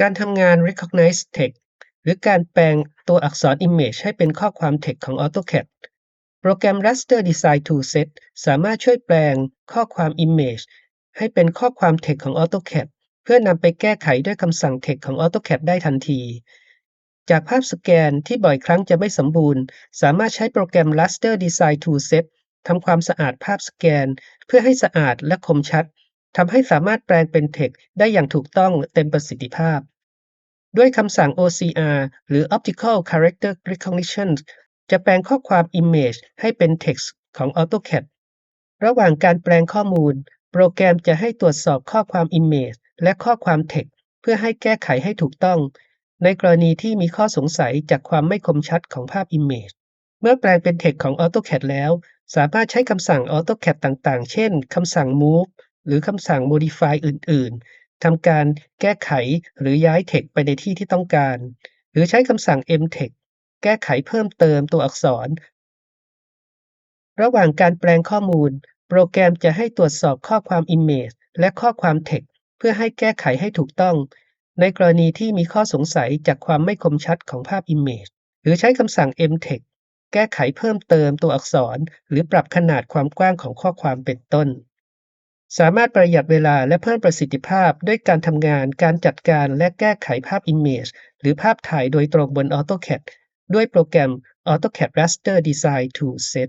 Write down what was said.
การทำงาน Recognize Text หรือการแปลงตัวอักษร Image ให้เป็นข้อความ Text ของ AutoCAD โปรแกรม Raster Design Toolset สามารถช่วยแปลงข้อความ Image ให้เป็นข้อความ Text ของ AutoCAD เพื่อนำไปแก้ไขด้วยคำสั่ง Text ของ AutoCAD ได้ทันที จากภาพสแกนที่บ่อยครั้งจะไม่สมบูรณ์ สามารถใช้โปรแกรม Raster Design Toolset ทำความสะอาดภาพสแกน เพื่อให้สะอาดและคมชัด ทำให้สามารถแปลงเป็น Text ได้อย่างถูกต้องเต็มประสิทธิภาพ ด้วยคำสั่ง OCR หรือ Optical Character Recognition จะแปลงข้อความ Image ให้เป็น Text ของ AutoCAD ระหว่างการแปลงข้อมูล โปรแกรมจะให้ตรวจสอบข้อความ Image และข้อความ Text เพื่อให้แก้ไขให้ถูกต้อง ในกรณีที่มีข้อสงสัยจากความไม่คมชัดของภาพ Image เมื่อแปลงเป็น Text ของ AutoCAD แล้ว สามารถใช้คำสั่ง AutoCAD ต่างๆ เช่น คำสั่ง Move หรือคำสั่ง Modify อื่น ๆทำการแก้ไขหรือย้าย Text ไปในที่ที่ต้องการ หรือใช้คำสั่ง mText แก้ไขเพิ่มเติมตัวอักษร ระหว่างการแปลงข้อมูล โปรแกรมจะให้ตรวจสอบข้อความ Image และข้อความ Text เพื่อให้แก้ไขให้ถูกต้อง ในกรณีที่มีข้อสงสัยจากความไม่คมชัดของภาพ Image หรือใช้คำสั่ง mText แก้ไขเพิ่มเติมตัวอักษร หรือปรับขนาดความกว้างของข้อความเป็นต้น สามารถประหยัดเวลาและเพิ่มประสิทธิภาพด้วยการทำงาน การจัดการและแก้ไขภาพ Image หรือภาพถ่ายโดยตรงบน AutoCAD ด้วยโปรแกรม AutoCAD Raster Design Toolset